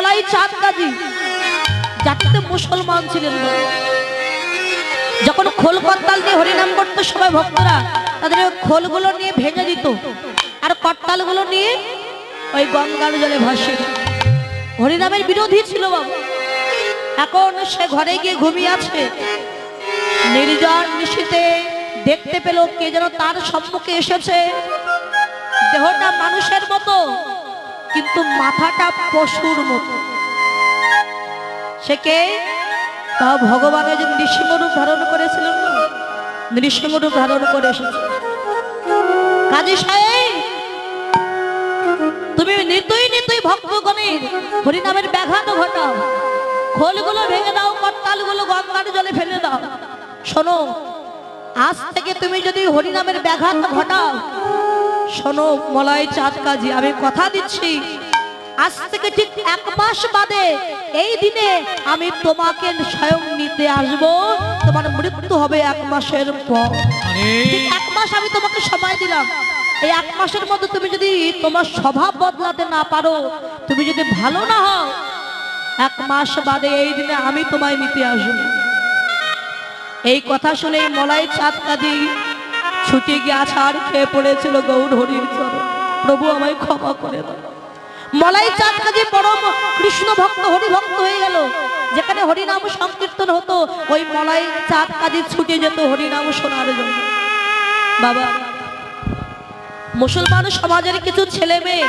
মলাই চাঁদ কাজী। জাতিতে মুসলমান ছিলেন। যখন খোল করতাল দিয়ে হরিনাম করতো সবাই ভক্তরা, তাদের খোলগুলো নিয়ে ভেঙে দিত। আর করতালগুলো নিয়ে ওই গঙ্গার জলে ভাসে হরিনামের বিরোধী ছিল বাবু। এখন সে ঘরে গিয়ে ঘুমিয়ে আছে। নির্জন নিশীতে দেখতে পেল কে যেন তার সম্মুখে এসেছে। দেহটা মানুষের মতো। কিন্তু মাথাটা পশুর মতো। সে কে? তা ভগবানের যে নৃসিংহরূপ ধারণ করেছিলেন নৃসিংহরূপ ধারণ করে এসেছে। কাজী সাহেব, তুমি নিতুই নিতুই ভক্তগণের হরিনামের ব্যাঘাত ঘটাও। খোলগুলো ভেঙে দাও, করতালগুলো গঙ্গার জলে ফেলে দাও। শোনো, আজ থেকে তুমি যদি হরিনামের ব্যাঘাত ঘটাও শোনো মলয় চাঁদ কাজী আমি কথা দিচ্ছি। আজ থেকে ঠিক এক মাস বাদে এই দিনে আমি তোমাকে স্বয়ং নিতে আসব। তোমার মৃত্যু হবে এক মাসের পর। এক মাস আমি তোমাকে সময় দিলাম। এই এক মাসের মধ্যে তুমি যদি তোমার স্বভাব বদলাতে না পারো তুমি যদি ভালো না হও এক মাস বাদে এই দিনে আমি তোমায় নিতে আসব। এই কথা শুনে মলাই চাঁদ কাজী ছুটে গিয়ে আছাড় খেয়ে পড়েছিল গৌর হরির চরণ। প্রভু আমায় ক্ষমা করে দাও। মলাই চাঁদ কাজী পরম কৃষ্ণ ভক্ত হরি ভক্ত হয়ে গেল। যেখানে হরিনাম সংকীর্তন হতো, ওই মলাই চাঁদ কাজী ছুটে যেত হরিনাম শোনার জন্য। বাবা, মুসলমান সমাজের কিছু ছেলে মেয়ে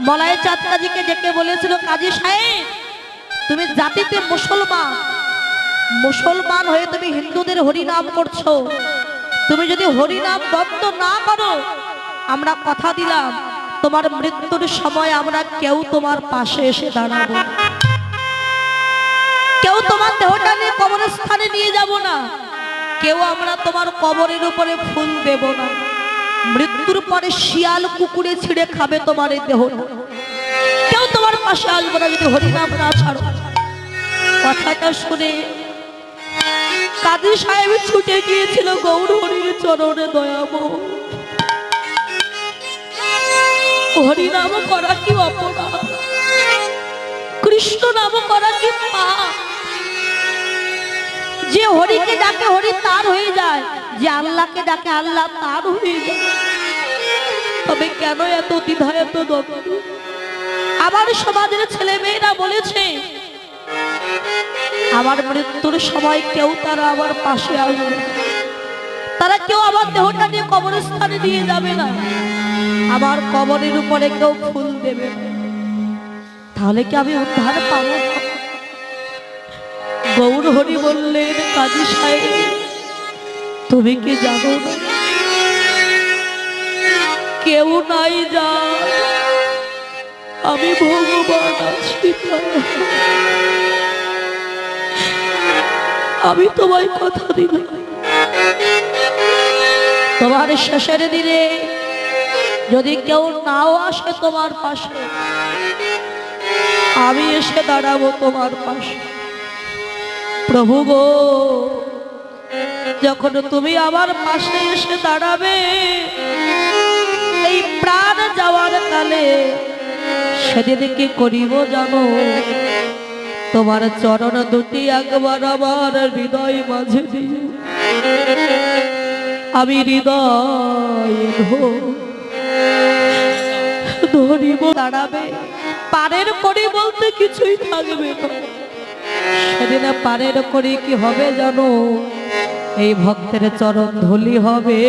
মলাই চাঁদ কাজীকে ডেকে বলেছিল, কাজী সাহেব, তুমি জাতিতে মুসলমান। মুসলমান হয়ে তুমি হিন্দুদের হরিনাম করছ। তুমি যদি হরিনাম বন্ধ না করো, আমরা কথা দিলাম, তোমার মৃত্যুর সময় আমরা কেউ তোমার পাশে এসে দাঁড়াবো। কেউ তোমার দেহটা নিয়ে কবরস্থানে নিয়ে যাব না। কেউ আমরা তোমার কবরের উপরে ফুল দেব না। মৃত্যুর পরে শিয়াল কুকুরে ছিঁড়ে খাবে তোমার এই দেহ কেউ তোমার পাশে আসবে না যদি হরিনাম না ছাড়ো। কথাটা শুনে কাজী সাহেব ছুটে গিয়েছিল গৌর হরির চরণে দয়াব হরিনাম করা কি অপরাধ? কৃষ্ণ নাম করা কি যে হরিকে ডাকে, হরি তার হয়ে যায়। যে আল্লাহকে ডাকে, আল্লাহ তার হয়ে যায়। তবে কেন এত দ্বিধা, এত দগ্ধ আমার সমাজের ছেলে মেয়েরা বলেছে আমার মৃত্যুর সময় কেউ তারা আমার পাশে আসবে তারা কেউ আমার দেহটা নিয়ে কবরস্থানে নিয়ে যাবে না। আমার কবরের উপরে কেউ ফুল দেবে তাহলে কি আমি উদ্ধার পাবো? গৌর হরি বললেন, কাজী সাহেব, তুমি কি জানো কেউ নাই যা। আমি ভগবান আছি আমি তোমায় কথা দিলাম। তোমার শেষের দিনে যদি কেউ নাও আসে তোমার পাশে, আমি এসে দাঁড়াবো তোমার পাশে। প্রভু গো, যখন তুমি আমার পাশে এসে দাঁড়াবে, এই প্রাণ যাওয়ার কালে সেদিন কি করিব জানো? তোমার চরণ দুটি একবার আমার হৃদয় মাঝে আমি হৃদয় ধরিব দাঁড়াবে। পারের করি বলতে কিছুই থাকবে না। সেদিন পারের করি কি হবে জানো? এই ভক্তের চরণ ধুলি হবে।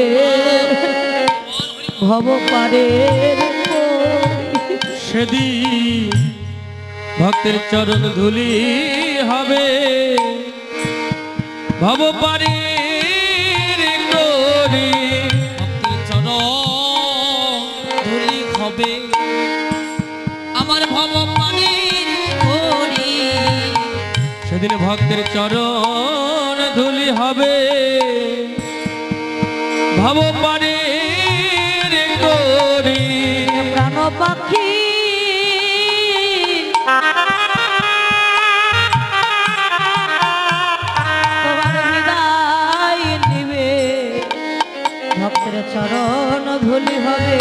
ভব করি। সেদিন ভক্তের চরণ ধুলি হবে। ভব পারে আমার সেদিন ভক্তের চরণ ধুলি হবে। ভব পারে প্রাণ পাখি ধুলি হবে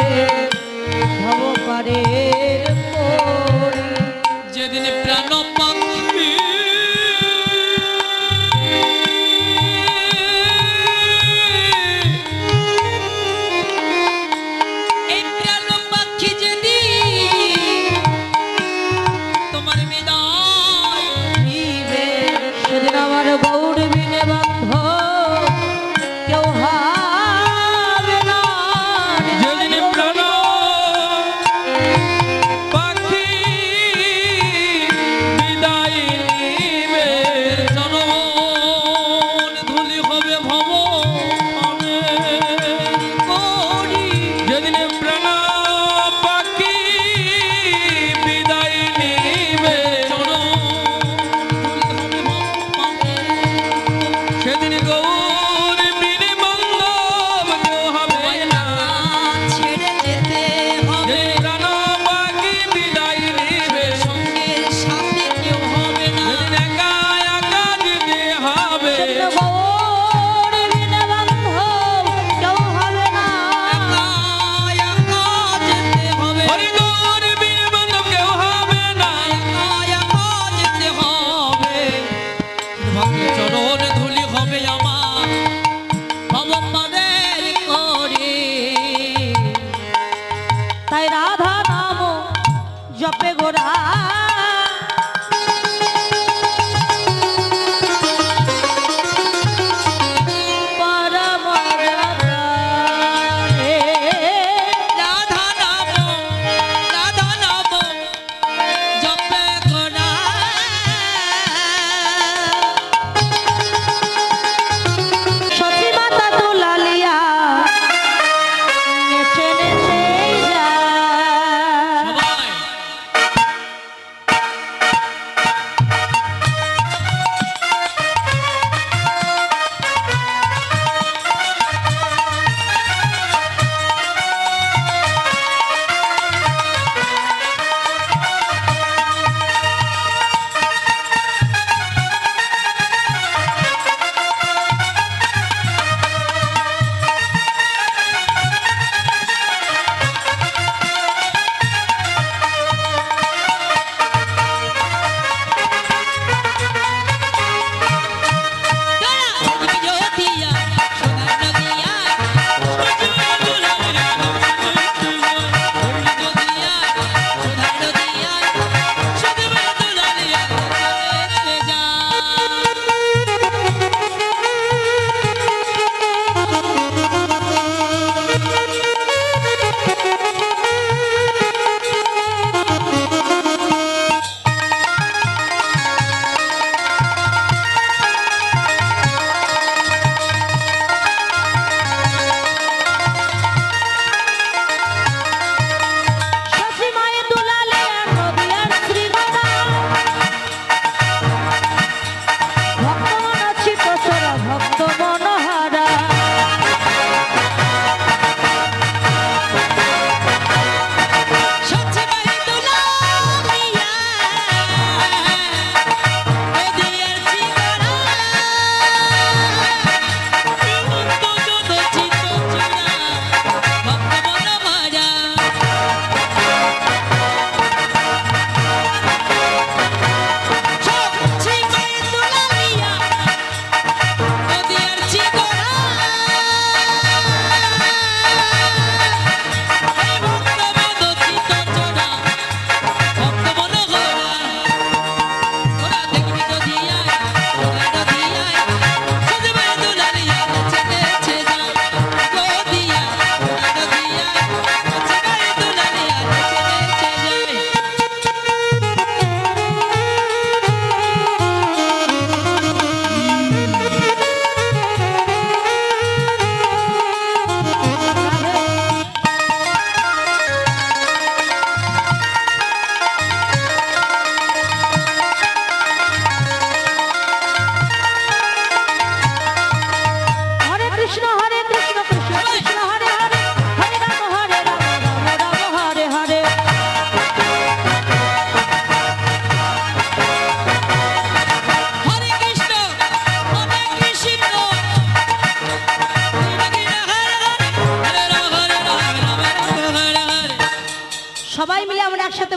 ভব পারের যেদিন প্রাণ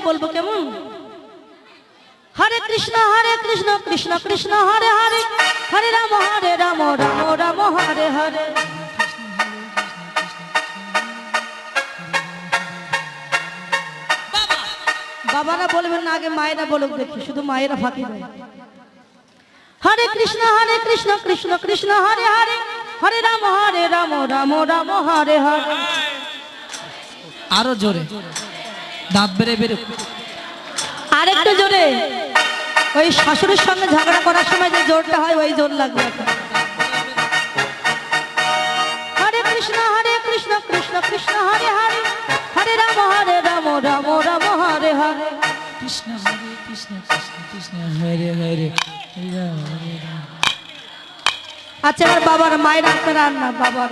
বলব কেমন? হরে কৃষ্ণ হরে কৃষ্ণ কৃষ্ণ কৃষ্ণ, হরে হরে। হরে রাম হরে রাম রাম রাম, হরে হরে। বাবারা বলবেন আগে মায়েরা বলুক দেখি, শুধু মায়েরা ফাঁকি হরে কৃষ্ণ হরে কৃষ্ণ কৃষ্ণ কৃষ্ণ, হরে হরে। হরে রাম হরে রাম রাম রাম, হরে হরে। আরও জোরে। দাঁত বেড়ে বেড়ে আরেকটু জোরে। ওই শাশুড়ির সঙ্গে ঝগড়া করার সময় যে জোরটা হয় ওই জোর লাগবে। হরে কৃষ্ণ হরে কৃষ্ণ কৃষ্ণ কৃষ্ণ হরে হরে। হরে রাম হরে রাম রাম রাম হরে হরে। কৃষ্ণ হরে কৃষ্ণ কৃষ্ণ কৃষ্ণ হরে হরে। হরে রাম হরে রাম। আচ্ছা এবার বাবার মায়ের আপনারা না বাবার।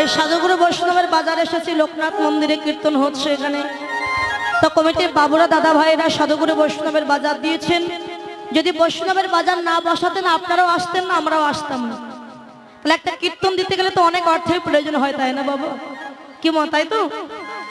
এই সাধুগুরু বৈষ্ণবের বাজার এসেছি, লোকনাথ মন্দিরে কীর্তন হচ্ছে এখানে। তো কমিটির বাবুরা, দাদা ভাইরা বৈষ্ণবের বাজার দিয়েছেন। যদি বৈষ্ণবের বাজার না বসাতেন, আপনারাও আসতেন না, আমরাও আসতাম না। তাহলে একটা কীর্তন দিতে গেলে তো অনেক অর্থের প্রয়োজন হয়, তাই না বাবু? কি মত তাই তো?